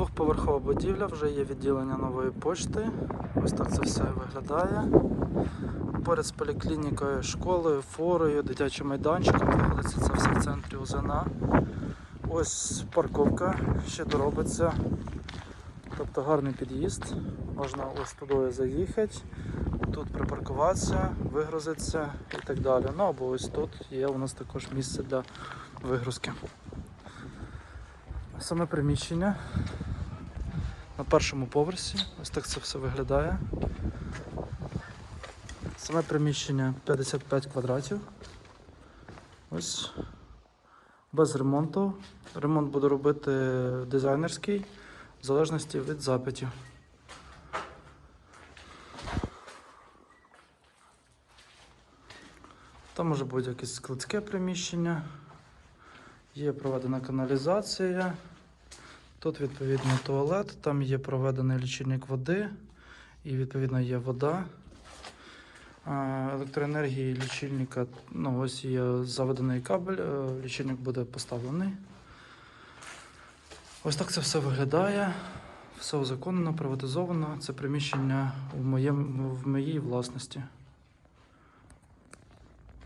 Двохповерхова будівля, вже є відділення нової почти. Ось так це все виглядає. Поряд з поліклінікою, школою, форою, дитячим майданчиком знаходиться це все в центрі УЗНА. Ось парковка ще доробиться. Тобто гарний під'їзд. Можна ось туди заїхати, тут припаркуватися, вигрузитися і так далі. Ну або ось тут є у нас також місце для вигрузки. Саме приміщення на першому поверсі. Ось так це все виглядає. Саме приміщення 55 квадратів. Ось без ремонту. Ремонт буду робити дизайнерський, в залежності від запитів. Там може бути якесь складське приміщення. Є проведена каналізація. Тут відповідно туалет, там є проведений лічильник води і відповідно є вода. Електроенергії лічильника, ну ось є заведений кабель, е, лічильник буде поставлений. Ось так це все виглядає. Все узаконено, приватизовано. Це приміщення в, моєму, в моїй власності.